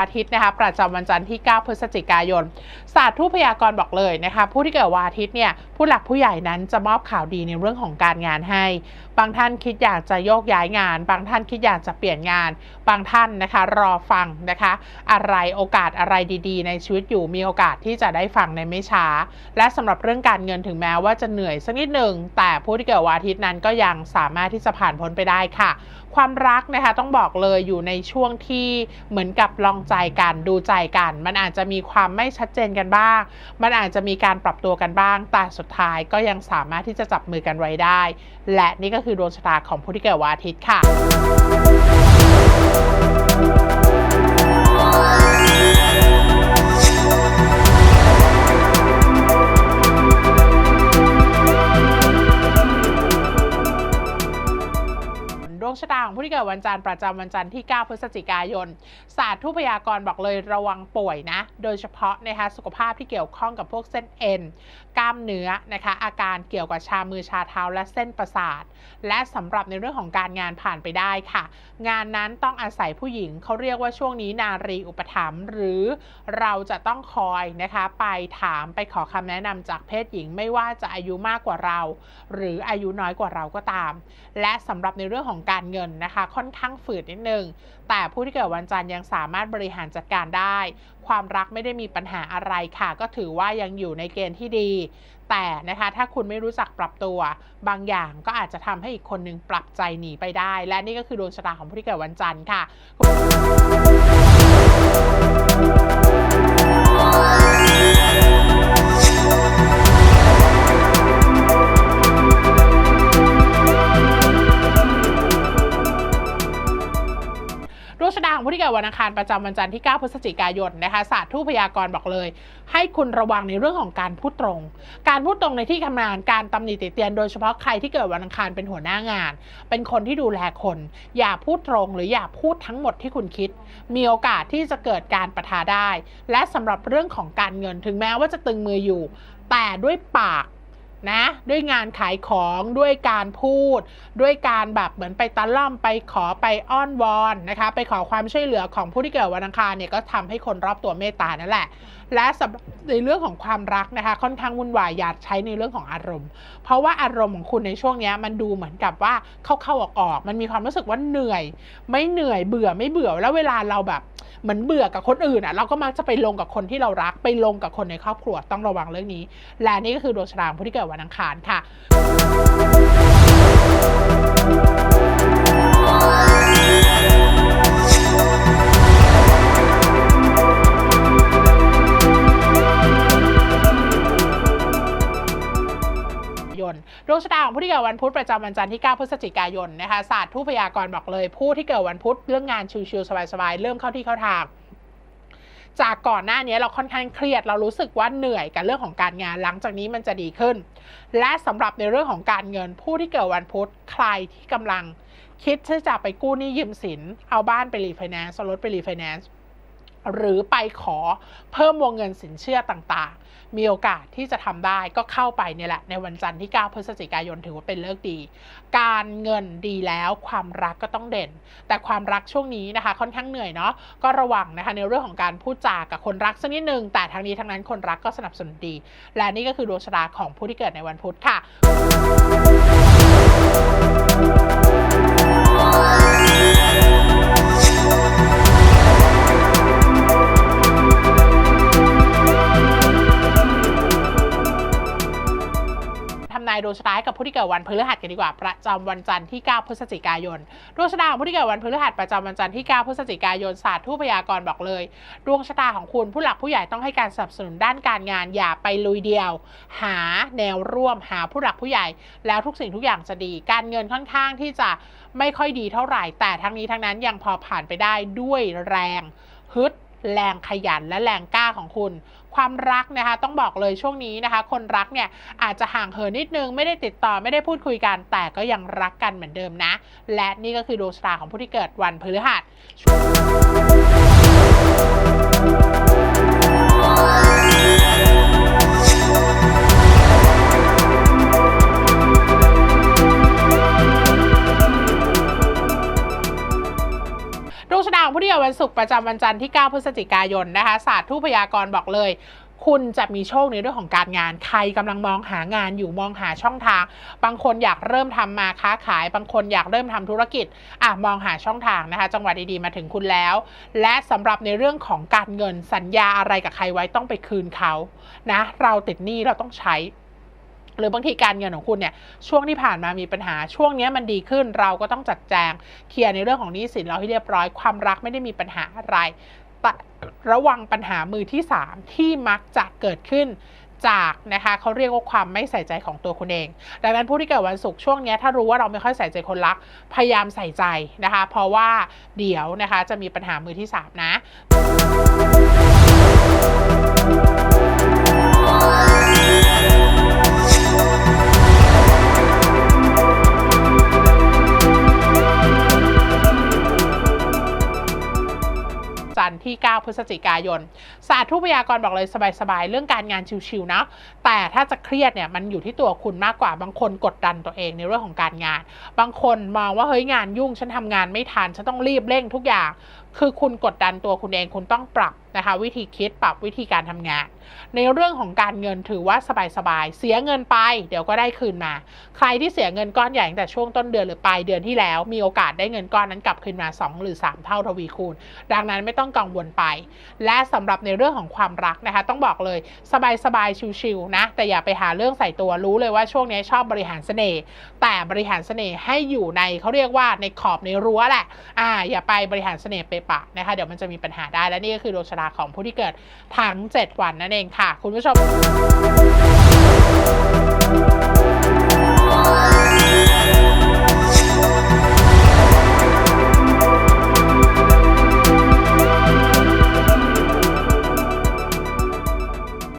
อาทิตย์นะคะประจำวันจันทร์ที่ 9 พฤศจิกายน ศาสตร์ทูพยากรณ์บอกเลยนะคะ ผู้ที่เกิดวันอาทิตย์เนี่ยผู้หลักผู้ใหญ่นั้นจะมอบข่าวดีในเรื่องของการงานให้ บางท่านคิดอยากจะโยกย้ายงาน บางท่านคิดอยากจะเปลี่ยนงาน บางท่านนะคะ รอฟังนะคะ อะไรโอกาสอะไรดีๆ ในชีวิตอยู่มีโอกาสที่จะได้ฟังในไม่ช้า และสำหรับเรื่องการเงินถึงแม้ว่าจะเหนื่อยสักนิดหนึ่งแต่ผู้ที่เกิดวันอาทิตย์นั้นก็ยังสามารถที่จะผ่านพ้นไปได้ค่ะความรักนะคะต้องบอกเลยอยู่ในช่วงที่เหมือนกับลองใจกันดูใจกัน มันอาจจะมีความไม่ชัดเจนกันบ้าง มันอาจจะมีการปรับตัวกันบ้าง แต่สุดท้ายก็ยังสามารถที่จะจับมือกันไว้ได้ และนี่ก็คือดวงชะตาของผู้ที่เกิดวันอาทิตย์ค่ะ ชะตาของผู้ที่เกิดวันจันทร์ประจำวันจันทร์ที่ 9 พฤศจิกายน ศาสตร์ทุพยากรบอกเลยระวังป่วยนะ โดยเฉพาะนะคะสุขภาพที่เกี่ยวข้องกับพวกเส้นเอ็น กล้ามเนื้อนะคะ อาการเกี่ยวกับชามือชาเท้าและเส้นประสาท และสำหรับในเรื่องของการงานผ่านไปได้ค่ะ งานนั้นต้องอาศัยผู้หญิงเขาเรียกว่าช่วงนี้นารีอุปถัมภ์หรือเราจะต้องคอยนะคะไปถามไปขอคำแนะนำจากเพศหญิงไม่ว่าจะอายุมากกว่าเรา หรืออายุน้อยกว่าเราก็ตาม และสำหรับในเรื่องของการเงินนะคะ ค่อนข้างฝืดนิดนึง แต่ผู้ที่เกิดวันจันทร์ยังสามารถบริหารจัดการได้ ความรักไม่ได้มีปัญหาอะไรค่ะ ก็ถือว่ายังอยู่ในเกณฑ์ที่ดี แต่นะคะถ้าคุณไม่รู้จักปรับตัว บางอย่างก็อาจจะทำให้อีกคนนึงปรับใจหนีไปได้ และนี่ก็คือดวงชะตาของผู้ที่เกิดวันจันทร์ค่ะ วันอังคารประจำวันจันทร์ที่ 9 พฤศจิกายนนะคะศาสตร์ทูพยากรณ์บอกเลย ให้คุณระวังในเรื่องของการพูดตรง การพูดตรงในที่ทำงานการตำหนิติเตียน โดยเฉพาะใครที่เกิดวันอังคารเป็นหัวหน้างาน เป็นคนที่ดูแลคน อย่าพูดตรงหรืออย่าพูดทั้งหมดที่คุณคิด มีโอกาสที่จะเกิดการประทาได้ และสำหรับเรื่องของการเงินถึงแม้ว่าจะตึงมืออยู่ แต่ด้วยปาก นะด้วยงานขายของด้วยการพูด ด้วยการแบบเหมือนไปตะล่อมไปขอไปอ้อนวอนนะคะไปขอความช่วยเหลือของผู้ที่เกิดวันอังคารเนี่ยก็ทำให้คนรอบตัวเมตตานั่นแหละ และในเรื่องของความรักนะคะค่อนข้างวุ่นวายอย่าใช้ในเรื่องของอารมณ์ เพราะว่าอารมณ์ของคุณในช่วงนี้มันดูเหมือนกับว่าเข้าๆออกๆมันมีความรู้สึกว่าเหนื่อย ไม่เหนื่อยเบื่อไม่เบื่อแล้วเวลาเราแบบ เหมือนเบื่อกับคนอื่นอะเราก็มักจะไปลงกับคนที่เรารักไปลงกับคนในครอบครัวต้องระวังเรื่องนี้ และนี่ก็คือดวงชะตาของผู้ที่เกิดวันอังคารค่ะ ผู้ที่เกิดวันพุธประจำวันจันทร์ที่ 9 พฤศจิกายนนะคะศาสตร์ทูพยากรณ์บอกเลย ผู้ที่เกิดวันพุธเรื่องงานชิวๆสบายๆเริ่มเข้าที่เข้าทางจากก่อนหน้านี้เราค่อนข้างเครียดเรารู้สึกว่าเหนื่อยกับเรื่องของการงานหลังจากนี้มันจะดีขึ้น และสำหรับในเรื่องของการเงินผู้ที่เกิดวันพุธใครที่กำลังคิดที่จะไปกู้หนี้ยืมสิน เอาบ้านไปรีไฟแนนซ์เอรถไปรีไฟแนนซ์ หรือไปขอเพิ่มวงเงินสินเชื่อต่างๆ มีโอกาสที่จะทำได้ก็เข้าไปเนี่ยแหละ ในวันจันทร์ที่ 9 พฤศจิกายนถือว่าเป็นเลิกดี การเงินดีแล้วความรักก็ต้องเด่น แต่ความรักช่วงนี้นะคะ ค่อนข้างเหนื่อยเนาะก็ระวังนะคะในเรื่องของการพูดจากับคนรักสักนิดนึงแต่ทั้งนี้ทั้งนั้นคนรักก็สนับสนุนดี และนี่ก็คือดวงชะตาของผู้ที่เกิดในวันพุธค่ะำนายดวงชะตาให้กับผู้ที่เกิดวันพฤหัสกันดีกว่า ประจำวันจันทร์ที่ 9 พฤศจิกายน ดวงชะตาของผู้ที่เกิดวันพฤหัสประจำวันจันทร์ที่ 9 พฤศจิกายนศาสตร์ทูพยากรณ์บอกเลย ดวงชะตาของคุณผู้หลักผู้ใหญ่ต้องให้การสนับสนุนด้านการงานอย่าไปลุยเดียว หาแนวร่วมหาผู้หลักผู้ใหญ่ แล้วทุกสิ่งทุกอย่างจะดี การเงินค่อนข้างที่จะไม่ค่อยดีเท่าไหร่ แต่ทั้งนี้ทั้งนั้นยังพอผ่านไปได้ด้วยแรงฮึด แรงขยันและแรงกล้าของคุณ ความรักนะคะต้องบอกเลยช่วงนี้นะคะ คนรักเนี่ยอาจจะห่างเหินนิดนึงไม่ได้ติดต่อไม่ได้พูดคุยกันแต่ก็ยังรักกันเหมือนเดิมนะ และนี่ก็คือดวงชะตาของผู้ที่เกิดวันพฤหัส ศุกร์ประจำวันจันทร์ที่ 9 พฤศจิกายนนะคะศาสตร์ทูพยากรณ์บอกเลย คุณจะมีโชคในเรื่องของการงาน ใครกำลังมองหางานอยู่มองหาช่องทาง บางคนอยากเริ่มทำมาค้าขาย บางคนอยากเริ่มทำธุรกิจอะมองหาช่องทางนะคะ จังหวะดีๆมาถึงคุณแล้ว และสำหรับในเรื่องของการเงินสัญญาอะไรกับใครไว้ต้องไปคืนเขานะ เราติดหนี้เราต้องใช้ หรือบางทีการเงินของคุณเนี่ยช่วงที่ผ่านมามีปัญหาช่วงนี้มันดีขึ้นเราก็ต้องจัดแจงเคลียร์ในเรื่องของหนี้สินเราให้เรียบร้อยความรักไม่ได้มีปัญหาอะไรแต่ระวังปัญหามือที่ 3 ที่มักจะเกิดขึ้นจากนะคะเขาเรียกว่าความไม่ใส่ใจของตัวคุณเอง ดังนั้นผู้ที่เกิดวันศุกร์ช่วงนี้ถ้ารู้ว่าเราไม่ค่อยใส่ใจคนรัก พยายามใส่ใจนะคะ เพราะว่าเดี๋ยวนะคะจะมีปัญหามือที่ 3 นะ ที่ 9 พฤศจิกายนศาสตร์ทุพยากรบอกเลยสบายๆ เรื่องการงานชิวๆนะ แต่ถ้าจะเครียดเนี่ยมันอยู่ที่ตัวคุณมากกว่า บางคนกดดันตัวเองในเรื่องของการงาน บางคนมองว่าเฮ้ยงานยุ่งฉันทำงานไม่ทันฉันต้องรีบเร่งทุกอย่าง คือคุณกดดันตัวคุณเองคุณต้องปรับ นะคะ วิธีคิดปรับวิธีการทำงาน ในเรื่องของการเงินถือว่าสบายๆเสียเงินไป เดี๋ยวก็ได้คืนมา ใครที่เสียเงินก้อนใหญ่ตั้งแต่ช่วงต้นเดือนหรือปลายเดือนที่แล้ว มีโอกาสได้เงินก้อนนั้นกลับคืนมา 2 หรือ 3 เท่าทวีคูณ ดังนั้นไม่ต้องกังวลไป และสำหรับในเรื่องของความรักนะคะ ต้องบอกเลยสบายๆชิวๆนะแต่อย่าไปหาเรื่องใส่ตัวรู้เลยว่าช่วงนี้ชอบบริหารเสน่ห์แต่บริหารเสน่ห์ให้อยู่ในเขาเรียกว่าในขอบในรั้วแหละอ่าอย่าไปบริหารเสน่ห์เปปะนะคะเดี๋ยวมันจะมีปัญหาได้และนี่ก็คือดวงชะตาของผู้ที่เกิดทั้ง 7 วันนั่นเองค่ะ คุณผู้ชม